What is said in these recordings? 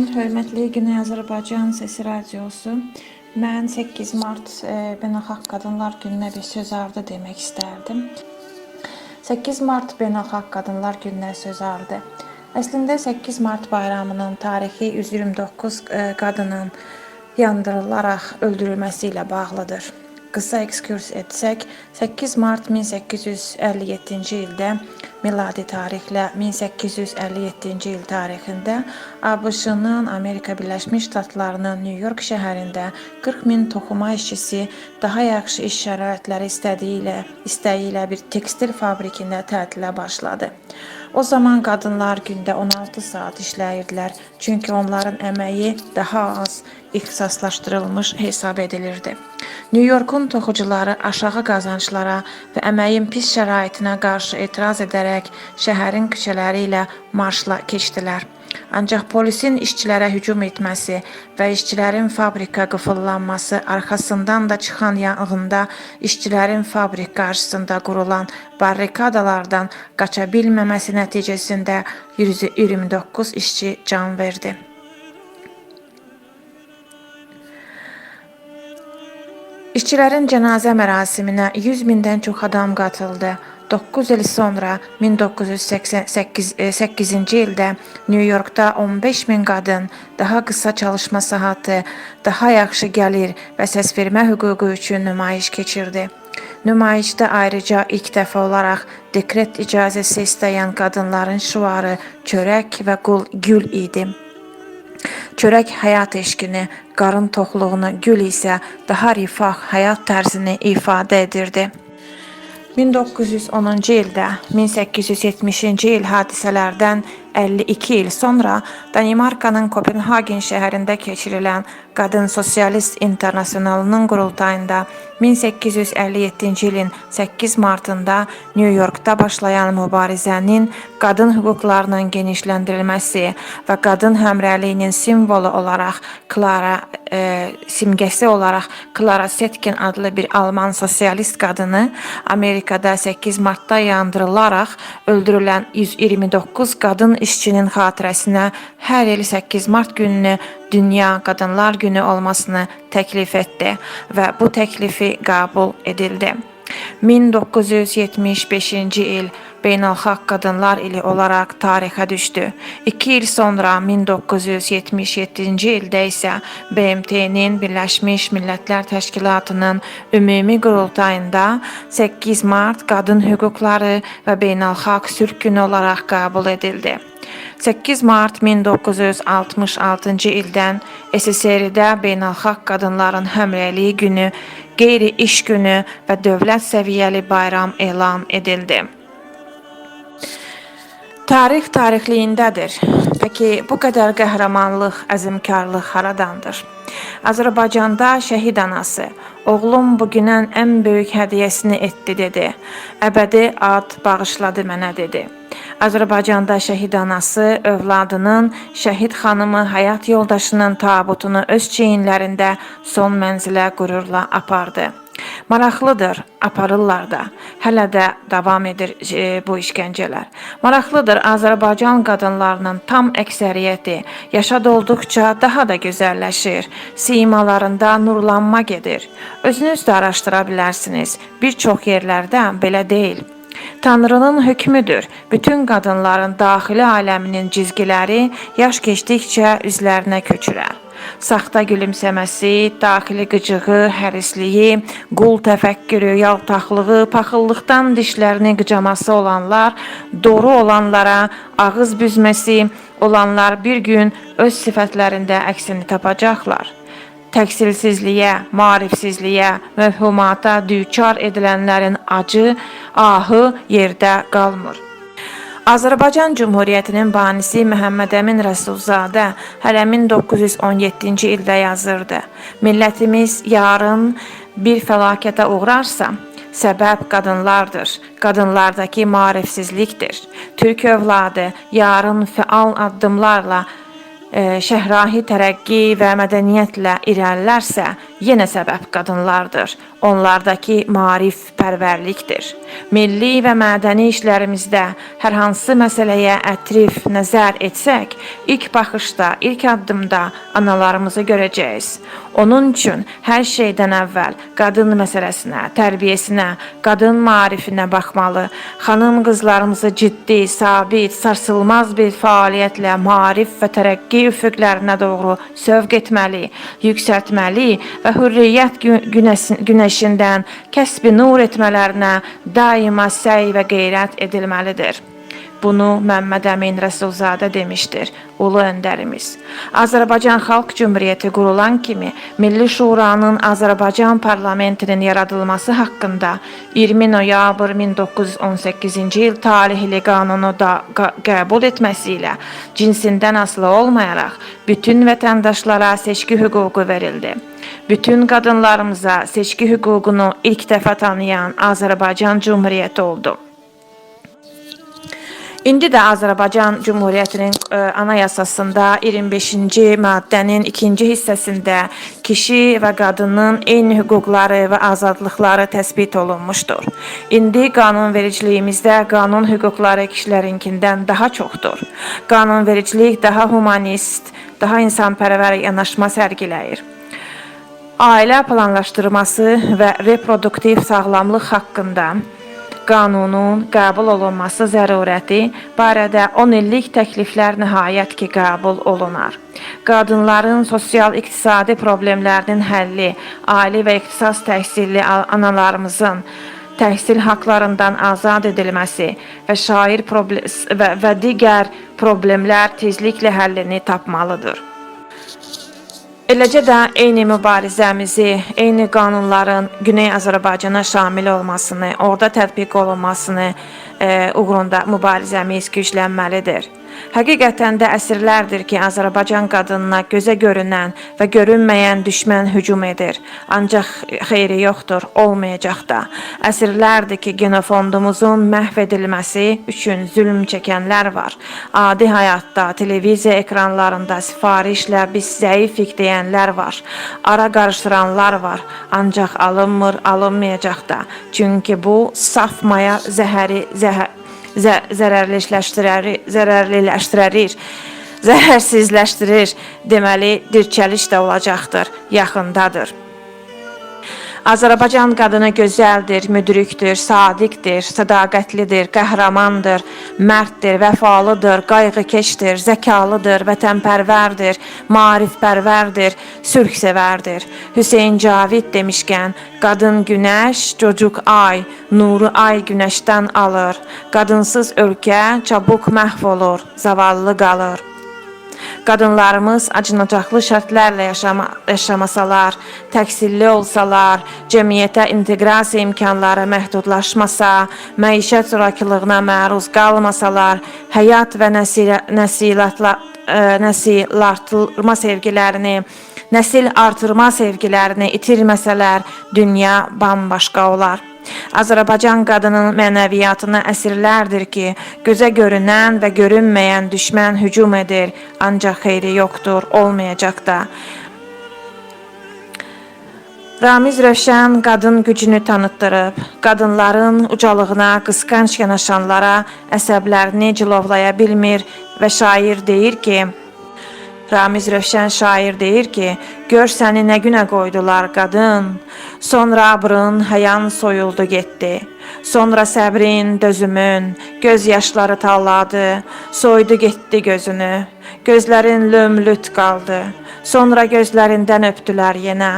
Salam, hörmətli Güney Azərbaycan Səsi Radiosu. Mən 8 mart e, Beynəlxalq Qadınlar Gününə bir söz ardı demək istərdim. 8 mart Beynəlxalq Qadınlar Gününə söz ardı. Əslində 8 mart bayramının tarixi 129 e, qadının yandırılaraq öldürülməsi ilə bağlıdır. Qısa ekskurs etsək, 8 mart 1857-ci ildə miladi tarixlə 1857-ci il tarixində ABŞ-nın Amerika Birləşmiş Ştatlarının New York şəhərində 40 min toxuma işçisi daha yaxşı iş şəraitləri istədiyi ilə, istəyi ilə bir tekstil fabrikində tətilə başladı. O zaman qadınlar gündə 16 saat işləyirdilər, çünki onların əməyi daha az ixtisaslaşdırılmış hesab edilirdi. New Yorkun toxucuları aşağı qazanclara və əməyin pis şəraitinə qarşı etiraz edərək şəhərin küçələri ilə marşla keçdilər. Ancaq polisin işçilərə hücum etməsi və işçilərin fabrika qıfıllanması arxasından da çıxan yanğında işçilərin fabrik qarşısında qurulan barrikadalardan qaça bilməməsi nəticəsində 129 işçi can verdi. İşçilərin cənazə mərasiminə 100 mindən çox adam qatıldı. 9 il sonra 1988-ci ildə New Yorkda 15 min qadın daha qısa çalışma saatı, daha yaxşı gəlir və səsvermə hüququ üçün nümayiş keçirdi. Nümayişdə ayrıca ilk dəfə olaraq dekret icazəsi istəyən qadınların şüarı çörək və gül idi. Çörək həyat eşqini, qarın toxluğunu, gül isə daha rifah həyat tərzini ifadə edirdi. 1910-cu ildə 1870-ci il hadisələrdən 52 il sonra Danimarkanın Kopenhagen şəhərində keçirilən Qadın Sosialist İnternasionalının qurultayında 1857-ci ilin 8 martında New Yorkda başlayan mübarizənin qadın hüquqlarının genişləndirilməsi və qadın həmrəyliyinin simvolu olaraq Clara e, simgəsi olaraq Clara Setkin adlı bir Alman sosialist qadını Amerikada 8 martda yandırılaraq öldürülən 129 qadın işçinin xatirəsinə hər il 8 mart gününü Dünya Qadınlar Günü olmasını təklif etdi və bu təklifi qəbul edildi. 1975-ci il Beynəlxalq Qadınlar İli olaraq tarixə düşdü. 2 il sonra 1977-ci ildə isə BMT-nin Birləşmiş Millətlər Təşkilatının ümumi qurultayında 8 mart qadın hüquqları və beynəlxalq sülh günü olaraq qəbul edildi. 8 mart 1966-cı ildən SSR-də Beynəlxalq Qadınların Həmrəyliyi Günü, Qeyri-İş Günü və dövlət səviyyəli bayram elan edildi. Tarix tarihliyindədir. Peki bu qədər qəhrəmanlıq, əzmkarlıq haradandır? Azərbaycanda şəhid anası, oğlum bugünən ən böyük hədiyyəsini etdi dedi. Əbədi ad bağışladı mənə dedi. Azərbaycanda şəhid anası övladının, şəhid xanımı həyat yoldaşının tabutunu öz çiyinlərində son mənzilə qürurla apardı. Maraqlıdır, aparırlar da. Hələ də davam edir e, bu işgəncələr. Maraqlıdır, Azərbaycan qadınlarının tam əksəriyyəti yaşa dolduqca daha da gözəlləşir. Simalarında nurlanma gedir. Özünüz də araşdıra bilərsiniz. Bir çox yerlərdə belə deyil. Tanrının hökmüdür. Bütün qadınların daxili aləminin cizgiləri yaş keçdikcə üzlərinə köçürər. Saxta gülümsəməsi, daxili qıcığı, hərisliyi, qul təfəkkürü, yaltaqlığı, paxıllıqdan dişlərini qıcaması olanlar, doğru olanlara ağız büzməsi olanlar bir gün öz sifətlərində əksini tapacaqlar. Təqsilsizliyə, maarifsizliyə, mövhumata düçar edilənlərin acı, ahı yerdə qalmır. Azərbaycan Cumhuriyyətinin banisi Məhəmməd Əmin Rəsulzadə hələ 1917-ci ildə yazırdı. Millətimiz yarın bir fəlakətə uğrarsa, səbəb qadınlardır. Qadınlardakı maarifsizlikdir. Türk övladı yarın fəal addımlarla şəhrahi tərəqqi və mədəniyyətlə irəlilərsə, yenə səbəb qadınlardır. Onlardakı maarif pərvərlikdir. Milli və mədəni işlərimizdə hər hansı məsələyə ətrif nəzər etsək, ilk baxışda, ilk addımda analarımızı görəcəyik. Onun üçün hər şeydən əvvəl qadın məsələsinə, tərbiyəsinə, qadın maarifinə baxmalı. Xanım qızlarımızı ciddi, sabit, sarsılmaz bir fəaliyyətlə maarif və tərəqqi üfüqlərinə doğru sövq etməli, yüksəltməli və hürriyyət gü- günəsin- günəşindən kəsbi nur etmələrinə daima səy və qeyrət edilməlidir. Bunu Məmməd Əmin Rəsulzadə demişdir, ulu öndərimiz. Azərbaycan Xalq Cümhuriyyəti qurulan kimi Milli Şuranın Azərbaycan parlamentinin yaradılması haqqında 20 noyabr 1918-ci il tarixli qanunu da qəbul etməsi ilə cinsindən asılı olmayaraq bütün vətəndaşlara seçki hüququ verildi. Bütün qadınlarımıza seçki hüququnu ilk dəfə tanıyan Azərbaycan Cümhuriyyəti oldu. İndi də Azərbaycan Cümhuriyyətinin ə, anayasasında 25-ci maddənin 2-ci hissəsində kişi və qadının eyni hüquqları və azadlıqları təsbit olunmuşdur. İndi qanunvericiliyimizdə qanun hüquqları kişilərinkindən daha çoxdur. Qanunvericilik daha humanist, daha insanpərvər yanaşma sərgiləyir. Ailə planlaşdırması və reproduktiv sağlamlıq haqqında qanunun qəbul olunması zərurəti barədə 10 illik təkliflər nəhayət ki qəbul olunar. Qadınların sosial-iqtisadi problemlərinin həlli, ali və ixtisas təhsilli analarımızın təhsil haqqlarından azad edilməsi və şair və, və digər problemlər tezliklə həllini tapmalıdır. Eləcə də eyni mübarizəmizi, eyni qanunların Güney Azərbaycana şamil olmasını, orada tətbiq olunmasını e, uğrunda mübarizəmiz güclənməlidir. Həqiqətən də əsrlərdir ki, Azərbaycan qadınına gözə görünən və görünməyən düşmən hücum edir. Ancaq xeyri yoxdur, olmayacaq da. Əsrlərdir ki, genofondumuzun məhv edilməsi üçün zülm çəkənlər var. Adi həyatda, televiziya ekranlarında sifarişlə biz zəifik deyənlər var. Ara qarışdıranlar var. Ancaq alınmır, alınmayacaq da. Çünki bu saf maya zəhəri zəhər zə- zərərliləşdirər, zərərliləşdirir, zəhərsizləşdirir. Deməli, dirçəliş də olacaqdır, yaxındadır. Azərbaycan qadını gözəldir, müdrikdir, sadiqdir, sədaqətlidir, qəhrəmandır, mərddir, vəfalıdır, qayğıkeşdir, zəkalıdır, vətənpərvərdir, maarifpərvərdir, sülhsevərdir. Hüseyn Cavid demişkən, qadın günəş, çocuq ay, nuru ay günəşdən alır. Qadınsız ölkə çabuk məhv olur, zavallı qalır. Qadınlarımız acınacaqlı şərtlərlə yaşama, yaşamasalar, təhsilli olsalar, cəmiyyətə inteqrasiya imkanları məhdudlaşmasa, məişət zorakılığına məruz qalmasalar, həyat və nəsil nəsilatla ə, nəsil artırma sevgilərini, nəsil artırma sevgilərini itirməsələr, dünya bambaşqa olar. Azərbaycan qadının mənəviyyatına əsrlərdir ki, gözə görünən və görünməyən düşmən hücum edir, ancaq xeyri yoxdur, olmayacaq da. Ramiz Rövşən qadın gücünü tanıtdırıb, qadınların ucalığına qısqanc yanaşanlara əsəblərini cilovlaya bilmir və şair deyir ki, Ramiz Rövşən şair deyir ki, gör səni nə günə qoydular qadın. Sonra abrın, həyan soyuldu getdi. Sonra səbrin, dözümün, göz yaşları talladı, soydu getdi gözünü. Gözlərin lömlüt qaldı. Sonra gözlərindən öpdülər yenə.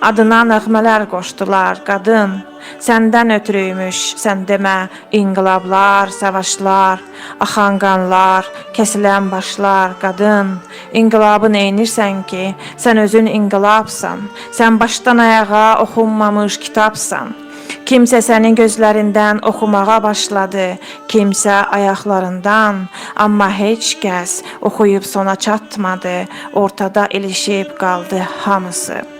Adına nəğmələr qoşdular, qadın. Səndən ötürüymüş, sən demə, inqilablar, savaşlar, axan qanlar, kəsilən başlar, qadın. İnqilabı neynirsən ki, sən özün inqilabsan. Sən başdan ayağa oxunmamış kitabsan. Kimsə sənin gözlərindən oxumağa başladı, kimsə ayaqlarından, amma heç kəs oxuyub sona çatmadı. Ortada ilişib qaldı hamısı.